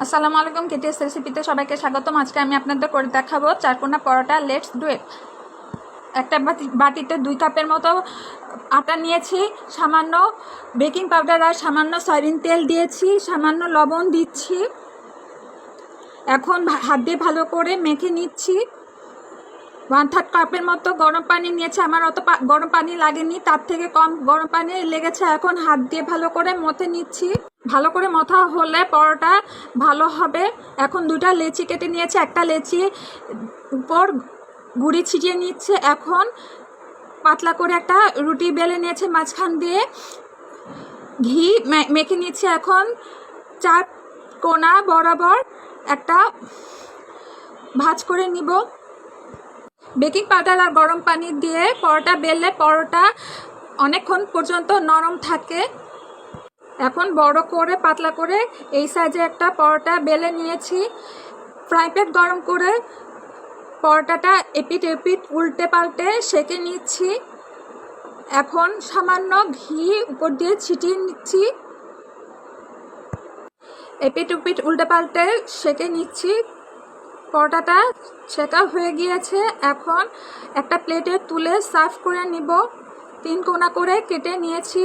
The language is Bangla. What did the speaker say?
আসসালামু আলাইকুম, কেটিএস রেসিপিতে সবাইকে স্বাগতম। আজকে আমি আপনাদের করে দেখাবো চারকোনা পরোটা লেটস ডু ইট একটা বাটি- বাটিতে দুই কাপের মতো আটা নিয়েছি, সামান্য বেকিং পাউডার আর সামান্য সয়াবিন তেল দিয়েছি, সামান্য লবণ দিচ্ছি। এখন হাত দিয়ে ভালো করে মেখে নিচ্ছি। ওয়ান থার্ড কাপের মতো গরম পানি নিয়েছে, আমার অত গরম পানি লাগেনি, তার থেকে কম গরম পানি লেগেছে। এখন হাত দিয়ে ভালো করে মথে নিচ্ছি। ভালো করে মথা হলে পরোটা ভালো হবে। এখন দুটা লেচি কেটে নিয়েছে, একটা লেচি উপর গুড়ি ছিটিয়ে নিচ্ছে। এখন পাতলা করে একটা রুটি বেলে নিয়েছে মাঝখান দিয়ে। ঘি মেখে নিচ্ছে এখন। চার কোনা বরাবর একটা ভাজ করে নিব। বেকিং পাউডার আর গরম পানি দিয়ে পরোটা বেললে পরোটা অনেকক্ষণ পর্যন্ত নরম থাকে। এখন বড় করে, পাতলা করে এই সাইজে একটা পরোটা বেলে নিয়েছি। ফ্রাই প্যান গরম করে পরোটাটা এপিট এপিট উল্টে পাল্টে সেঁকে নিচ্ছি। এখন সামান্য ঘি উপর দিয়ে ছিটিয়ে নিচ্ছি। এপিট উপিট উল্টে পাল্টে সেঁকে নিচ্ছি। পরোটাটা সেকা হয়ে গিয়েছে। এখন একটা প্লেটে তুলে সার্ভ করে নিব। তিন কোনা করে কেটে নিয়েছি।